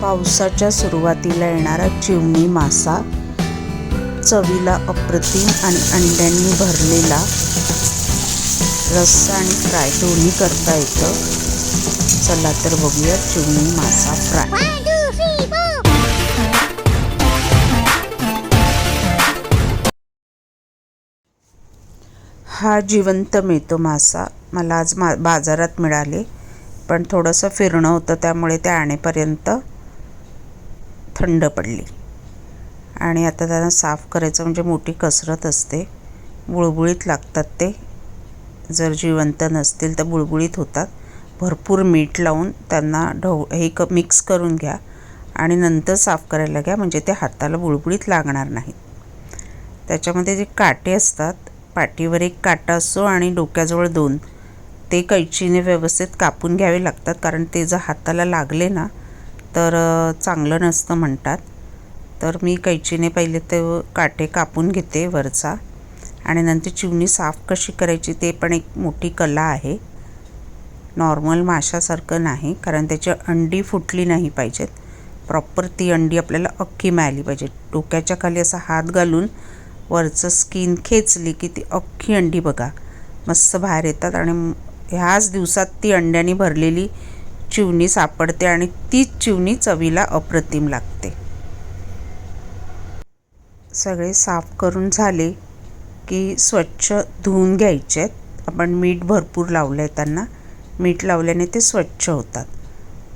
पावसाच्या सुरुवातीला येणारा चिवणी मासा चवीला अप्रतिम आणि अंड्यांनी भरलेला रस्सा आणि फ्राय दोन्ही करता येतं. चला तर बघूया चिवणी मासा फ्राय. हा जिवंत मिळतो मासा मला आज मा बाजारात मिळाले पण थोडंसं फिरणं होतं त्यामुळे ते आणेपर्यंत थंड पडली. आणि आता त्यांना साफ करायचं म्हणजे मोठी कसरत असते. बुळबुळीत लागतात ते. जर जिवंत नसतील तर बुळबुळीत होतात. भरपूर मीठ लावून त्यांना ढव हे क मिक्स करून घ्या आणि नंतर साफ करायला घ्या म्हणजे ते हाताला बुळबुळीत लागणार नाहीत. त्याच्यामध्ये जे काटे असतात पाठीवर एक काटा असतो आणि डोक्याजवळ दोन ते कैचीने व्यवस्थित कापून घ्यावे लागतात कारण ते जर हाताला लागले ना तर चांगलं नसतं म्हणतात. तर मी कैचीने पहिले ते काटे कापून घेते वरचा. आणि नंतर चिवणी साफ कशी करायची ते पण एक मोठी कला आहे. नॉर्मल माशासारखं नाही कारण त्याची अंडी फुटली नाही पाहिजेत. प्रॉपर ती अंडी आपल्याला अख्खी मिळाली पाहिजे. डोक्याच्या खाली असा हात घालून वरचं स्किन खेचली की ती अख्खी अंडी बघा. मस्त बाहेर येतात आणि ह्याच दिवसात ती अंड्याने भरलेली चिवणी सापडते आणि तीच चिवणी चवीला अप्रतिम लागते. सगळे साफ करून झाले की स्वच्छ धुवून घ्यायचे. आहेत आपण मीठ भरपूर लावलं आहे त्यांना. मीठ लावल्याने ते स्वच्छ होतात.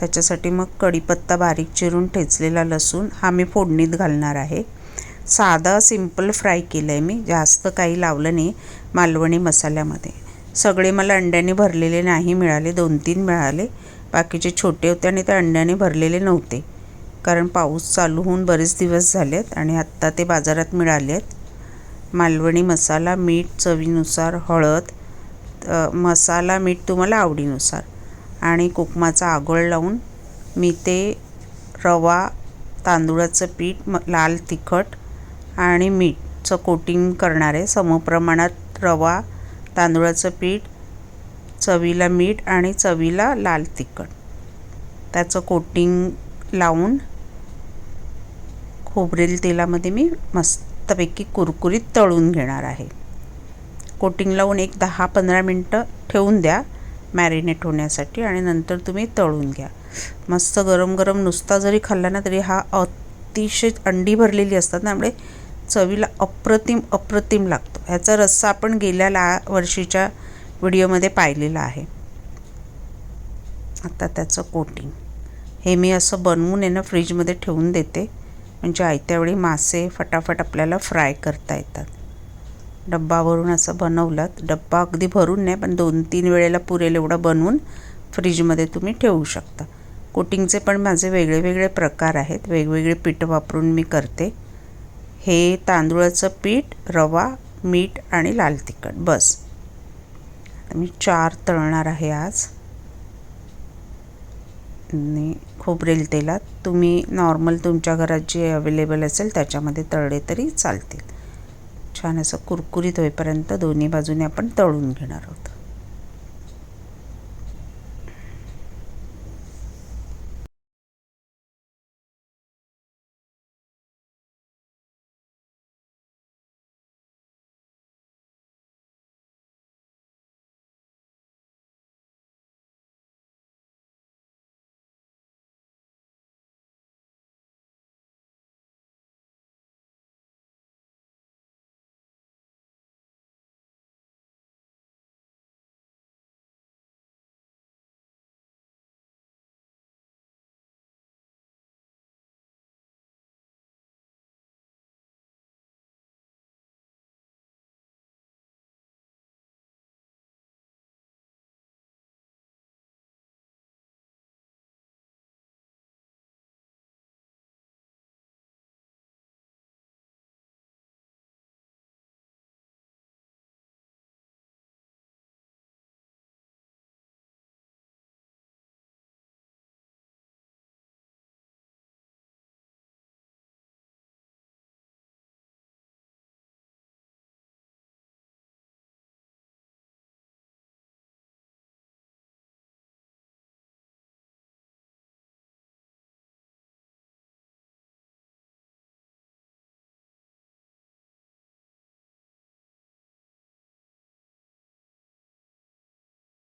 त्याच्यासाठी मग कढीपत्ता बारीक चिरून ठेचलेला लसूण हा मी फोडणीत घालणार आहे. साधा सिंपल फ्राय केलं आहे मी. जास्त काही लावलं नाही मालवणी मसाल्यामध्ये. सगळे मला अंड्याने भरलेले नाही मिळाले दोन तीन मिळाले. बाकीचे छोटे होते आणि ते अंड्याने भरलेले नव्हते. कारण पाऊस चालू होऊन बरेच दिवस झालेत आणि आत्ता ते बाजारात मिळाले आहेत. मालवणी मसाला मीठ चवीनुसार हळद मसाला मीठ तुम्हाला आवडीनुसार. आणि कोकमाचा आगोळ लावून मी ते रवा तांदूळाचं पीठ म लाल तिखट आणि मीठचं कोटिंग करणार आहे समप्रमाणात रवा तांदूळाचं पीठ चवीला मीठ आणि चवीला लाल तिखट. त्याचं कोटिंग लावून खोबरेल तेलामध्ये मी मस्तपैकी कुरकुरीत तळून घेणार आहे. कोटिंग लावून एक दहा पंधरा मिनटं ठेवून द्या मॅरिनेट होण्यासाठी आणि नंतर तुम्ही तळून घ्या. मस्त गरम गरम नुसता जरी खाल्ला ना तरी हा अतिशय अंडी भरलेली असतात ना त्यामुळे चवीला अप्रतिम अप्रतिम लागतो. ह्याचा रस्सा आपण गेल्या ला वर्षीच्या व्हिडिओमध्ये पाहिलेला आहे. आता त्याचं कोटिंग हे मी असं बनवून आहे ना फ्रीजमध्ये ठेवून देते. म्हणजे आयत्या वेळी मासे फटाफट आपल्याला फ्राय करता येतात. डब्बा भरून असं बनवलं डब्बा अगदी भरून नाही पण दोन तीन वेळेला पुरेल एवढं बनवून फ्रीजमध्ये तुम्ही ठेवू शकता. कोटिंगचे पण माझे वेगळे वेगळे प्रकार आहेत. वेगवेगळे पीठ वापरून मी करते. हे तांदूळाचं पीठ रवा मीठ आणि लाल तिखट. बस. मी चार तळणार आहे आज. आणि खोबरेल तेलात. तुम्ही नॉर्मल तुमच्या घरात जे अवेलेबल असेल त्याच्यामध्ये तळले तरी चालतील. छान असं कुरकुरीत होईपर्यंत दोन्ही बाजूने आपण तळून घेणार आहोत.